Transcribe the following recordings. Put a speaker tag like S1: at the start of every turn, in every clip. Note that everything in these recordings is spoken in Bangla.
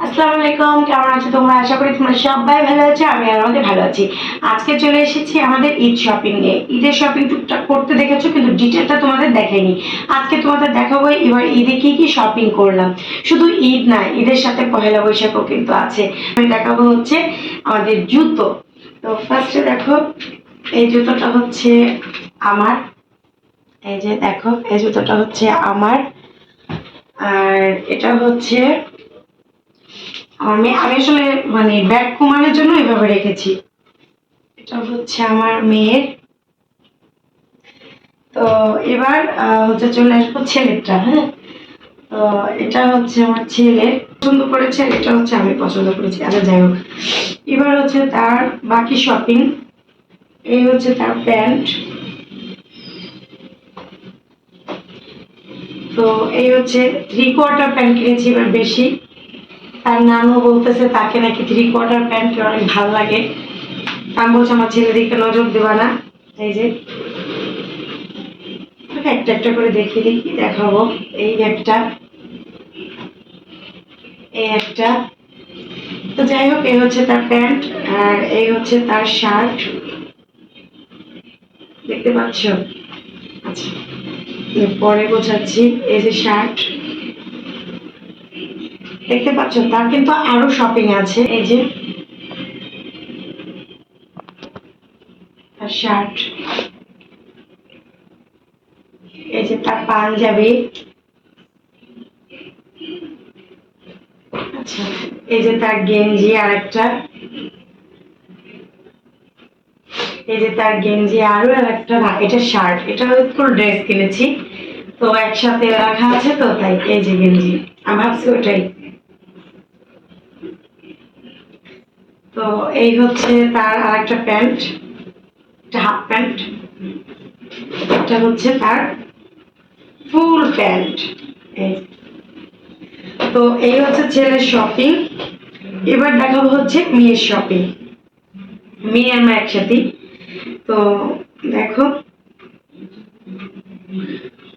S1: আসসালামু আলাইকুম, কেমন আছো তোমরা? আশা করি তোমরা সবাই ভালো আছো, আমি আর আমাদের ভালো আছি। আজকে চলে এসেছি আমাদের ঈদ শপিং এ ঈদের শপিং টুকটাক করতে দেখেছ, কিন্তু ডিটেলটা তোমাদের দেখাইনি। আজকে তোমাদের দেখাবো এবার ঈদে কি কি শপিং করলাম। শুধু ঈদ না, ঈদের সাথে পহেলা বৈশাখও কিন্তু আছে। আমি দেখাবো হচ্ছে আমাদের জুতো। তো ফার্স্টে দেখো, এই জুতোটা হচ্ছে আমার। এই যে দেখো, এই জুতোটা হচ্ছে আমার। আর এটা হচ্ছে আমার মেয়ে আমি আসলে মানে ব্যাগ কমানোর জন্য এভাবে রেখেছি। এটা হচ্ছে আমার মেয়ের। তো এবার হচ্ছে চলে আসব ছেলেরটা হ্যাঁ? তো এটা হচ্ছে আমার ছেলে। পছন্দ করেছে, আর এটা হচ্ছে আমি পছন্দ করেছি। আচ্ছা যাই হোক। এবার হচ্ছে তার বাকি শপিং এই হচ্ছে তার প্যান্ট। তো এই হচ্ছে থ্রি কোয়ার্টার প্যান্ট কিনেছি, এবার বেশি। তার নানু বলতেছে, তাকে নাকি থ্রি কোয়ার্টার প্যান্ট অনেক ভালো লাগে। আমি বলছি, আমার ছেলেদিকে নজর দেবা না। এই যে একটা একটা করে দেখিয়ে দিই কি দেখাবো। এই একটা এই একটা। তো যাই হোক, এই হচ্ছে তার প্যান্ট আর এই হচ্ছে তার শার্ট দেখতে পাচ্ছ? আচ্ছা পরে বোঝাচ্ছি এই যে শার্ট দেখতে পাচ্ছ, তার কিন্তু আরও শপিং আছে। এই যে শার্ট এই যে তার পাঞ্জাবি। আচ্ছা এই যে তার গেঞ্জি আর একটা এই যে তার গেঞ্জি আরও আর একটা না, এটা শার্ট এটা ফুল ড্রেস কিনেছি। তো একসাথে রাখা আছে তো, তাই এই যে গেঞ্জি। আমি ভাবছি ওটাই। তো এই হচ্ছে তার আর একটা প্যান্ট, একটা হাফ প্যান্ট। এটা হচ্ছে তার ফুল প্যান্ট। তো এই হচ্ছে ছেলের শপিং। এবার দেখাবো হচ্ছে মেয়ের শপিং। মেয়ে আমার একসাথে তো দেখো।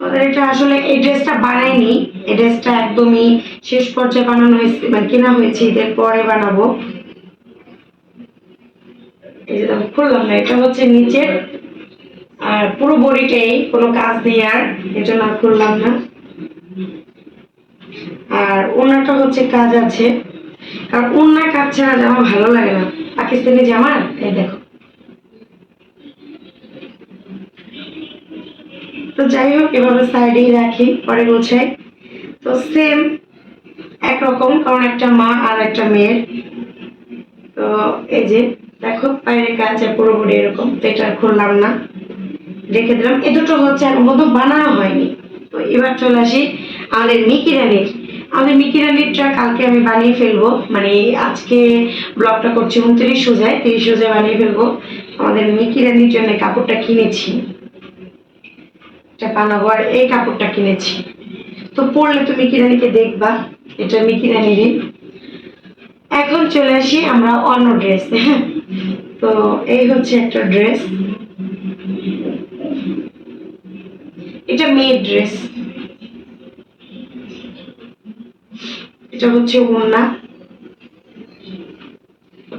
S1: ওদের এটা আসলে এই ড্রেসটা বানাইনি। এই ড্রেসটা একদমই শেষ পর্যায়ে বানানো হয়েছে মানে কেনা হয়েছে ঈদের পরে বানাবো। খুললাম না, এটা হচ্ছে নিচের আর পুরো বডিটাই কোনো কাজ নেই আর খুললাম না। আর ওনাটা হচ্ছে কাজ আছে। জামা ভালো লাগে না। পাকিস্তানি এই দেখো। তো যাই হোক, এভাবে সাইডেই রাখি, পরে গোছাই। তো সেম একরকম, কারণ একটা মা আর একটা মেয়ের। তো এই যে দেখো, বাইরে আর পুরোপুরি এরকম তো এটা খুললাম না। রেখে দিলাম, এ দুটো হচ্ছে এখন মতো বানানো হয়নি। তো এবার চলে আসি আমাদের মিকি রানির। আমাদের মিকি রানিরটা কালকে আমি বানিয়ে ফেলব মানে আজকে ব্লগটা করছি উনত্রিশ সোজায়, তিরিশ সোজায় বানিয়ে ফেলব। আমাদের মিকি রানির জন্য কাপড়টা কিনেছি। এটা বানাবো, আর এই কাপড়টা কিনেছি। তো পরলে তো মিকি রানীকে দেখবা, এটা মিকি রানীরই। এখন চলে আসি আমরা অন্য ড্রেস হ্যাঁ তো এই হচ্ছে একটা ড্রেস এটা মেয়ের ড্রেস এটা হচ্ছে ওড়না।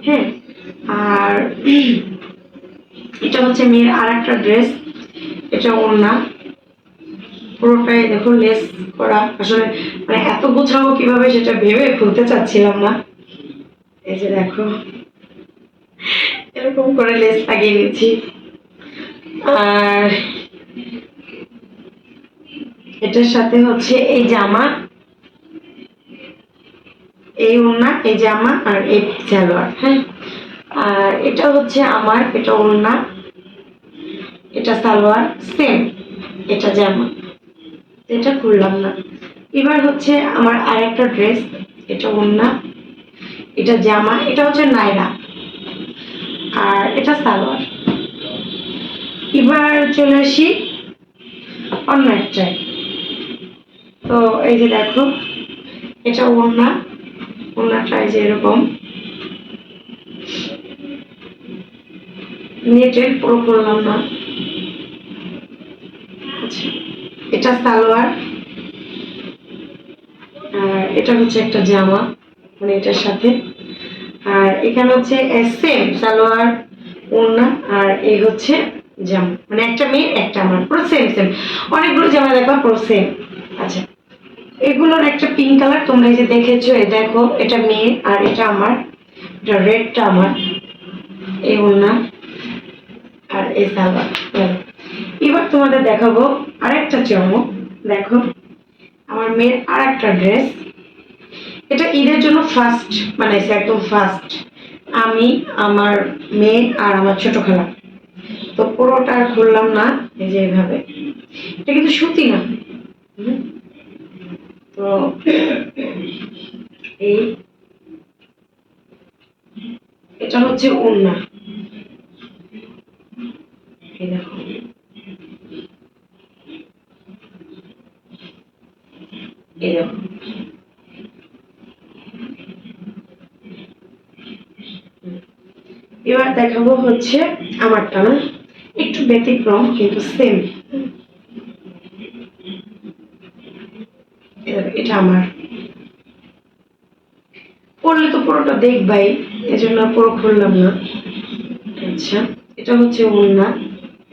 S1: হ্যাঁ আর এটা হচ্ছে মেয়ের আর একটা ড্রেস এটা ওড়না। পুরোটাই দেখো লেস করা। আসলে মানে এত গোছাবো কীভাবে সেটা ভেবে খুলতে চাচ্ছিলাম না। এই যে দেখো এরকম করে লেস লাগিয়ে নিচ্ছি আর এটার সাথে হচ্ছে এই জামা, এই ওড়না, এই জামা আর এই সালোয়ার হ্যাঁ? আর এটা হচ্ছে আমার, এটা ওড়না, এটা সালোয়ার সেম এটা জামা। এটা খুললাম না। এবার হচ্ছে আমার আর একটা ড্রেস এটা ওড়না, এটা জামা, এটা হচ্ছে নাইরা আর এটা সালোয়ার। এবার চলে আসি অন্য একটায় তো এই যে দেখো, এটা ওড়না। ওড়নাটা এই যে এরকম। নেটের পুরো করলাম না। আচ্ছা এটা সালোয়ার। আর এটা হচ্ছে একটা জামা মানে এটার সাথে। আর এখানে হচ্ছে সেম সালোয়ার, ওড়না, আর এই হচ্ছে জামা। মানে একটা মেয়ে, একটা আমার, পুরো সেম সেম অনেকগুলো জামা দেখবা পুরো সেম আচ্ছা। এগুলোর একটা পিঙ্ক কালার তোমরা এই যে দেখেছ এই দেখো, এটা মেয়ে আর এটা আমার। এটা রেডটা আমার। এই ওড়না আর এই সালোয়ার। এবার তোমাদের দেখাবো আরেকটা চমক। দেখো, আমার মেয়ের আর একটা ড্রেস এটা ঈদের জন্য ফার্স্ট বানাইছে একদম ফার্স্ট আমি, আমার মেয়ে আর আমার ছোট খালা তো পুরোটা আর খুললাম না, এই যে এইভাবে এটা কিন্তু সুতি না। তো এই, এটা হচ্ছে ওড়না। এই দেখো এই দেখো এবার দেখাবো হচ্ছে আমারটা না। একটু ব্যতিক্রম, কিন্তু সেম এটা আমার। পড়লে তো পুরোটা দেখবাই, এজন্য পুরো খুললাম না। আচ্ছা এটা হচ্ছে ওড়না,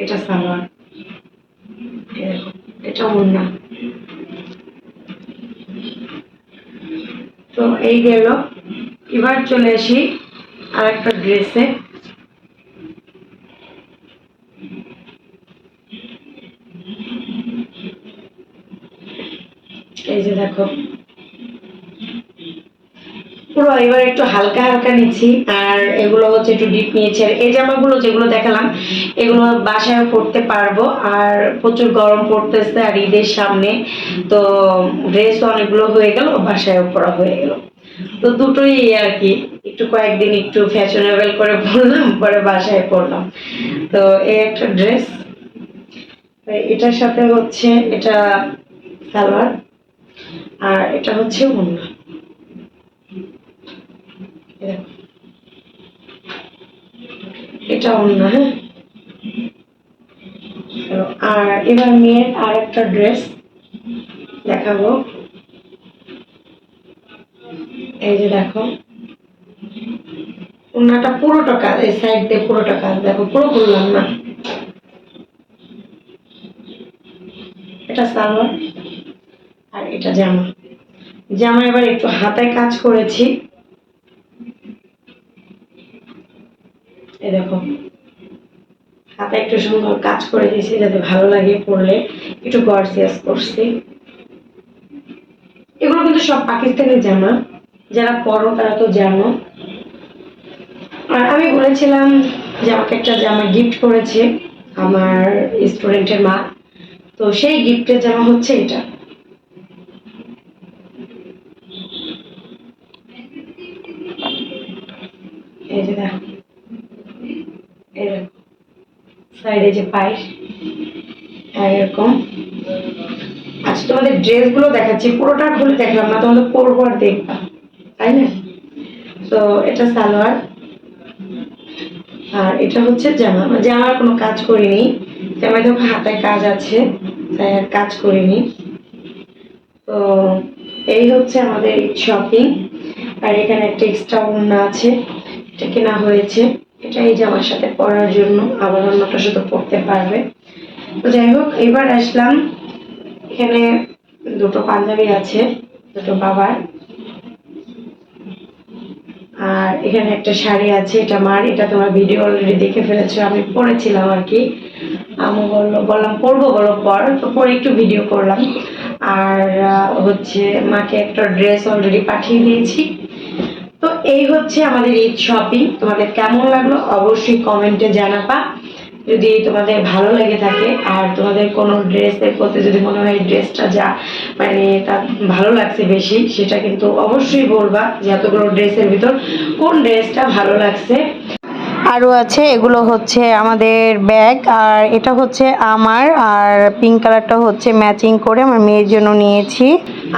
S1: এটা সালোয়ার। এটা ওড়না। তো এই গেল। এবার চলে আসি আর একটা ড্রেসে এই যে দেখো পুরো এবার একটু হালকা হালকা নিচ্ছি। আর এগুলো হচ্ছে একটু ডিপ নিয়েছি। আর এই জামাগুলো যেগুলো দেখালাম, এগুলো বাসায় পারব। আর প্রচুর গরম পড়তেছে আর ঈদের সামনে। তো ড্রেস অনেকগুলো হয়ে গেল, বাসায়ও হয়ে গেল। তো দুটোই আর কি। একটু কয়েকদিন একটু ফ্যাশনেবল করে পরলাম, পরে বাসায় পরলাম। তো এই একটা ড্রেস এটার সাথে হচ্ছে এটা সালোয়ার। আর এটা হচ্ছে। এটা ওড়না হ্যাঁ? আর এবার মেয়ের আর একটা ড্রেস দেখাবো। এই যে দেখো, ওনাটা পুরোটা কাজ, এই সাইড দিয়ে পুরোটা কাজ, দেখো, পুরো করলাম না। এটা সালোয়ার আর এটা জামা। জামা এবার একটু হাতায় কাজ করেছি। এই দেখো হাতে একটু সুন্দর কাজ করে দিয়েছি, যাতে ভালো লাগে পড়লে। একটু গর্জিয়াস করছি। এগুলো কিন্তু সব পাকিস্তানি জামা। যারা পরো তারা তো জানো। আর আমি বলেছিলাম যে আমাকে একটা জামা গিফট করেছে আমার স্টুডেন্টের মা। তো সেই গিফটের জামা হচ্ছে এটা এই যে দেখো এই দেখো সাইডে যে পায়ের এরকম। আচ্ছা তোমাদের ড্রেসগুলো দেখাচ্ছি। পুরোটা খুলে দেখলাম না, তোমাদের পরবো আর দেখবা। তাই না? তো এটা সালোয়ার। আর এটা হচ্ছে জামা। জামার কোনো কাজ করিনি। জামায় দেখো হাতায় কাজ আছে, তাই আর কাজ করিনি। তো, এই হচ্ছে আমাদের শপিং আর এখানে একটা এক্সট্রা ওড়না আছে। এটা কেনা হয়েছে। এটা এই জামার সাথে পরার জন্য, আবার অন্যটার সাথে পরতে পারবে। তো যাই হোক, এবার আসলাম। এখানে দুটো পাঞ্জাবি আছে, দুটো বাবার। আর এখানে একটা শাড়ি আছে, এটা মার, এটা তোমার ভিডিও অলরেডি দেখে ফেলেছো, আমি পরেছিলাম আর কি। আমি বলল, বললাম, পরবো, বলো, পর। তো পরে একটু ভিডিও করলাম। আর হচ্ছে মাকে একটা ড্রেস অলরেডি পাঠিয়ে দিয়েছি। এই হচ্ছে আমাদের ঈদ শপিং। তোমাদের কেমন লাগল অবশ্যই কমেন্টে জানাবা। যদি তোমাদের ভালো লেগে থাকে আর তোমাদের কোনো ড্রেসের প্রতি যদি মনে হয় ড্রেসটা যা মানে তা ভালো লাগছে বেশি, সেটা কিন্তু অবশ্যই বলবা যে এতগুলো ড্রেসের ভিতর কোন ড্রেসটা ভালো লাগছে।
S2: আরও আছে, এগুলো হচ্ছে আমাদের ব্যাগ, আর এটা হচ্ছে আমার, আর পিঙ্ক কালারটা হচ্ছে ম্যাচিং করে আমার মেয়ের জন্য নিয়েছি।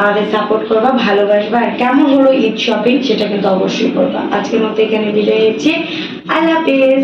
S1: আমাদের সাপোর্ট করবা, ভালোবাসবা, আর কেমন হলো ঈদ শপিং সেটা কিন্তু অবশ্যই করবা। আজকের মতো এখানে বিদায় নিচ্ছি। আল্লাহ হাফিজ